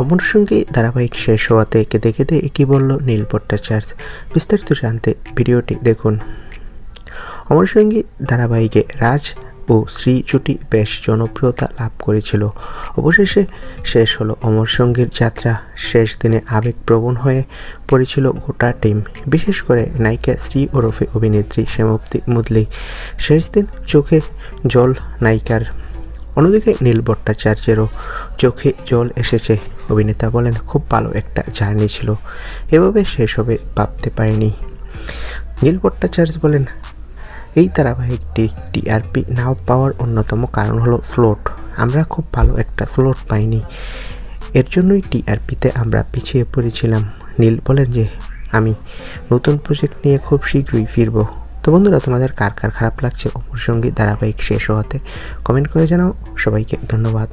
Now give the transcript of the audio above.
অমর সঙ্গে ধারাবাহিক শেষ হওয়াতে কেঁদে কেঁদে একই বলল, নীল ভট্টাচার্য, বিস্তারিত জানতে ভিডিওটি দেখুন। অমর সঙ্গী ধারাবাহিকে রাজ ও শ্রী জুটি বেশ জনপ্রিয়তা লাভ করেছিল। অবশেষে শেষ হলো অমর সঙ্গীর যাত্রা। শেষ দিনে আবেগপ্রবণ হয়ে পড়েছিল গোটা টিম, বিশেষ করে নায়িকা শ্রী ওরফে অভিনেত্রী শ্যামপ্তি মুদলি। শেষ দিন চোখে জল নায়িকার অন্যদিকে নীল ভট্টাচার্যেরও চোখে জল এসেছে। অভিনেতা বলেন, খুব ভালো একটা জার্নি ছিল। এভাবে শেষ হবে ভাবতে পারিনি। নীল ভট্টাচার্য বলেন, এই ধারাবাহিকটি টিআরপি নাও পাওয়ার অন্যতম কারণ হলো স্লোট। আমরা খুব ভালো একটা স্লোট পাইনি। এর জন্যই টিআরপিতে আমরা পিছিয়ে পড়েছিলাম। নীল বলেন যে, আমি নতুন প্রজেক্ট নিয়ে খুব শীঘ্রই ফিরব। তো বন্ধুরা, তোমাদের কার কার খারাপ লাগছে? অপুর সঙ্গে ধারাবাহিক শেষ হওয়াতে কমেন্ট করে জানাও। সবাইকে ধন্যবাদ।